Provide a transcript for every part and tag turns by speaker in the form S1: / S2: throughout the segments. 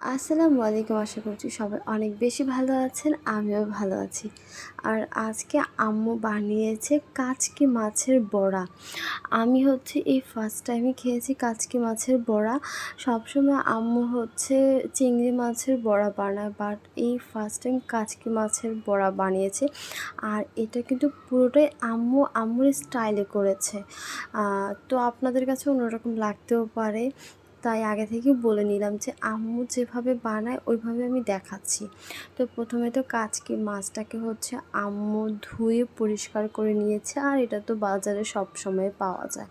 S1: আসসালামু আলাইকুম। আশা করছি সবাই অনেক বেশি ভালো আছেন, আমিও ভালো আছি। আর আজকে আম্মু বানিয়েছে কাচকি মাছের বড়া। আমি হচ্ছে এই ফার্স্ট টাইমই খেয়েছি কাচকি মাছের বড়া। সবসময় আম্মু হচ্ছে চিংড়ি মাছের বড়া বানায় বাট এই ফার্স্ট টাইম কাচকি মাছের বড়া বানিয়েছে। আর এটা কিন্তু পুরোটাই আম্মু আম্মুর স্টাইলে করেছে। তো আপনাদের কাছে অন্যরকম লাগতেও পারে। তাই আগে থেকে বলে নিলাম যে আম্মু যেভাবে বানায়, ওইভাবে আমি দেখাচ্ছি। তো প্রথমে তো কাচকি মাছটাকে হচ্ছে আম্মু ধুয়ে পরিষ্কার করে নিয়েছে, আর এটা তো বাজারে সব সময় পাওয়া যায়।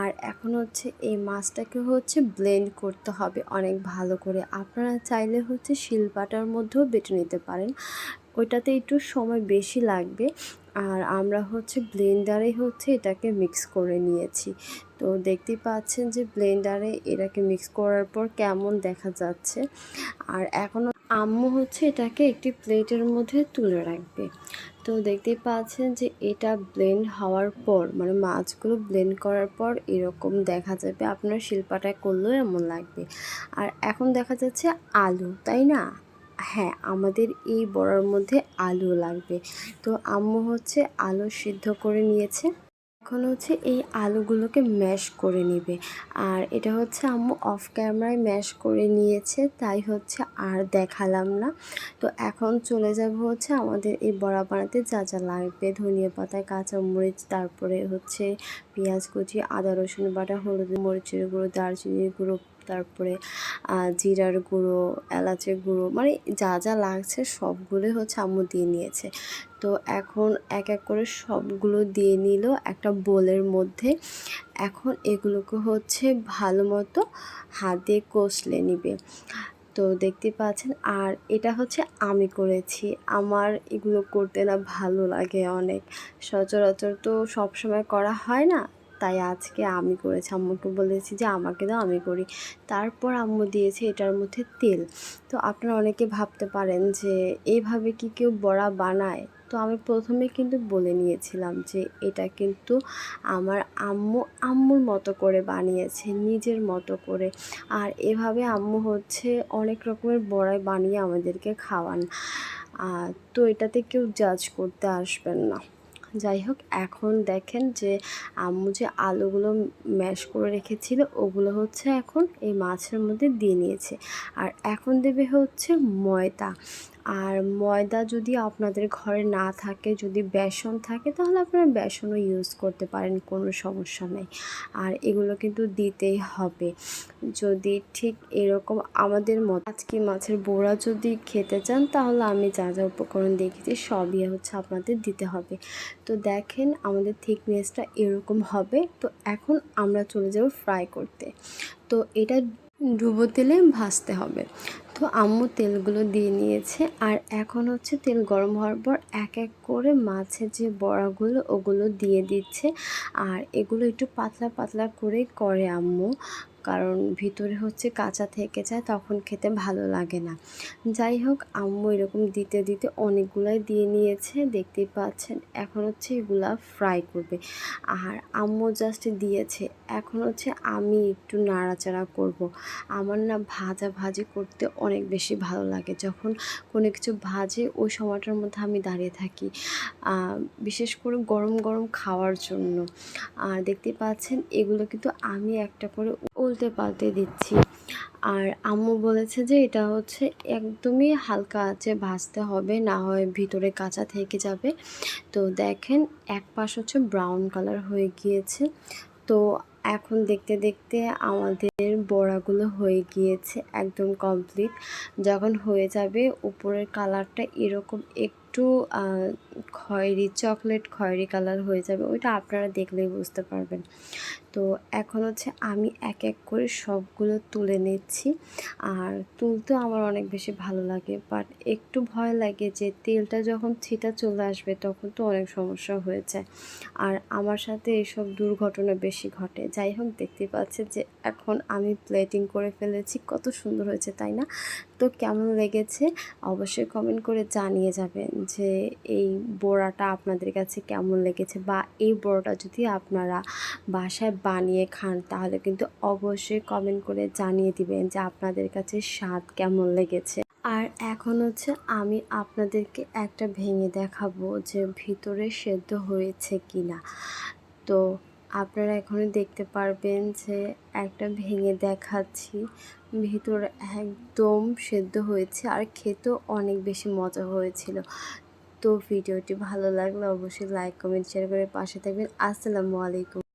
S1: আর এখন হচ্ছে এই মাছটাকে হচ্ছে ব্লেন্ড করতে হবে অনেক ভালো করে। আপনারা চাইলে হচ্ছে শিলপাটার মধ্যেও বেটে নিতে পারেন। ওইটাতে একটু সময় বেশি লাগবে। আর আমরা হচ্ছে ব্লেন্ডারে হচ্ছে এটাকে মিক্স করে নিয়েছি। তো দেখতেই পাচ্ছেন যে ব্লেন্ডারে এটাকে মিক্স করার পর কেমন দেখা যাচ্ছে। আর এখনও আম্মু হচ্ছে এটাকে একটি প্লেটের মধ্যে তুলে রাখবে। তো দেখতেই পাচ্ছেন যে এটা ব্লেন্ড হওয়ার পর মানে মাছগুলো ব্লেন্ড করার পর এরকম দেখা যাবে। আপনার শিল্পাটায় করলেও এমন লাগবে। আর এখন দেখা যাচ্ছে আলু, তাই না? হ্যাঁ আমাদের এই বড়ার মধ্যে আলু লাগবে। তো আম্মু হচ্ছে আলু সিদ্ধ করে নিয়েছে। এখন হচ্ছে এই আলুগুলোকে ম্যাশ করে নেবে। আর এটা হচ্ছে আম্মু অফ ক্যামেরায় ম্যাশ করে নিয়েছে, তাই হচ্ছে আর দেখালাম না। তো এখন চলে যাব হচ্ছে আমাদের এই বড়া বানাতে, যা যা লাগবে। ধনিয়া পাতা কাঁচামরিচ তারপরে হচ্ছে পেঁয়াজ কুচি, আদা রসুন বাটা, হলুদ মরিচের গুঁড়ো, দারচিনির গুঁড়ো তারপরে জিরার গুঁড়ো, এলাচের গুঁড়ো মানে যা যা লাগছে সবগুলোই হচ্ছে আম্মু দিয়ে নিয়েছে। তো এখন এক এক করে সবগুলো দিয়ে নিল একটা বোলের মধ্যে। এখন এগুলোকে হচ্ছে ভালো মতো হাতে কষলে নিবে। তো দেখতে পাচ্ছেন, আর এটা হচ্ছে আমি করেছি। আমার এগুলো করতে না ভালো লাগে অনেক। সচরাচর তো সব সময় করা হয় না তাই আজকে আমি করেছি। আম্মুকে বলেছি যে, আমাকে দাও, আমি করি। তারপর আম্মু দিয়েছে এটার মধ্যে তেল। তো আপনারা অনেকে ভাবতে পারেন যে এইভাবে কি কেউ বড়া বানায়? তো আমি প্রথমে কিন্তু বলে নিয়েছিলাম যে, এটা কিন্তু আমার আম্মু আম্মুর মতো করে বানিয়েছে, নিজের মতো করে। আর এভাবে আম্মু হচ্ছে অনেক রকমের বড়াই বানিয়ে আমাদেরকে খাওয়ান। তো এটাতে কেউ জাজ করতে আসবেন না। যাই হোক, এখন দেখেন যে আম্মু যে আলুগুলো ম্যাশ করে রেখেছিল, ওগুলো হচ্ছে এখন এই মাছের মধ্যে দিয়ে নিয়েছে। আর এখন দেবে হচ্ছে ময়দা। আর ময়দা যদি আপনাদের ঘরে না থাকে, যদি বেসন থাকে, তাহলে আপনারা বেসনও ইউজ করতে পারেন, কোনো সমস্যা নেই। আর এগুলো কিন্তু দিতেই হবে। যদি ঠিক এরকম আমাদের মতো আজকে মাছের বোড়া যদি খেতে চান, তাহলে আমি যা যা উপকরণ দেখেছি, সবই হচ্ছে আপনাদের দিতে হবে। তো দেখেন আমাদের থিকনেসটা এরকম হবে। তো এখন আমরা চলে যাব ফ্রাই করতে। তো এটা ডুবো তেলে ভাজতে হবে। তো আম্মু তেলগুলো দিয়ে নিয়েছে আর এখন হচ্ছে তেল গরম হওয়ার পর এক এক করে মাছের যে বড়াগুলো, ওগুলো দিয়ে দিচ্ছে। আর এগুলো একটু পাতলা পাতলা করে করে আম্মু। কারণ ভিতরে হচ্ছে কাঁচা থেকে যায় তখন খেতে ভালো লাগে না। যাই হোক, আম্মু এরকম দিতে দিতে অনেকগুলাই দিয়ে নিয়েছে, দেখতেই পাচ্ছেন এখন হচ্ছে এগুলা ফ্রাই করবে। আর আম্মু জাস্ট দিয়েছে, এখন হচ্ছে আমি একটু নাড়াচাড়া করব। আমার না ভাজা ভাজি করতে অনেক বেশি ভালো লাগে। যখন কোনো কিছু ভাজে, ওই সময়টার মধ্যে আমি দাঁড়িয়ে থাকি বিশেষ করে গরম গরম খাওয়ার জন্য। আর দেখতে পাচ্ছেন এগুলো কিন্তু আমি একটা করে উল্টে পাল্টে দিচ্ছি। আর আম্মু বলেছে যে এটা হচ্ছে একদমই হালকা আছে ভাজতে হবে, না হয় ভিতরে কাঁচা থেকে যাবে। তো দেখেন, এক পাশ হচ্ছে ব্রাউন কালার হয়ে গিয়েছে। তো এখন দেখতে দেখতে আমাদের বড়াগুলো হয়ে গিয়েছে একদম কমপ্লিট যখন হয়ে যাবে, উপরের কালারটা এরকম একটু খয়েরি, চকলেট খয়েরি কালার হয়ে যাবে, ওইটা আপনারা দেখলেই বুঝতে পারবেন। তো এখন হচ্ছে আমি এক এক করে সবগুলো তুলে নিচ্ছি। আর তুলতেও আমার অনেক বেশি ভালো লাগে বাট একটু ভয় লাগে যে তেলটা যখন ছিটা চলে আসবে তখন তো অনেক সমস্যা হয়ে যায়। আর আমার সাথে এসব দুর্ঘটনা বেশি ঘটে। যাই হোক দেখতে পাচ্ছে যে এখন আমি প্লেটিং করে ফেলেছি, কত সুন্দর হয়েছে, তাই না? তো কেমন লেগেছে? অবশ্যই কমেন্ট করে জানিয়ে যাবেন। যে এই বড়াটা আপনাদের কাছে কেমন লেগেছে বা এই বড়াটা যদি আপনারা বাসায় বানিয়ে খান, তাহলে কিন্তু অবশ্যই কমেন্ট করে জানিয়ে দিবেন যে আপনাদের কাছে স্বাদ কেমন লেগেছে। আর এখন হচ্ছে আমি আপনাদেরকে একটা ভেঙে দেখাবো যে ভিতরে সেদ্ধ হয়েছে কি না তো আপনারা এখনই দেখতে পারবেন যে একটা ভেঙে দেখাচ্ছি। ভিতরে একদম সেদ্ধ হয়েছে আর খেতেও অনেক বেশি মজা হয়েছিল। তো ভিডিওটি ভালো লাগলে অবশ্যই লাইক কমেন্ট শেয়ার করে পাশে থাকবেন। আসসালামু আলাইকুম।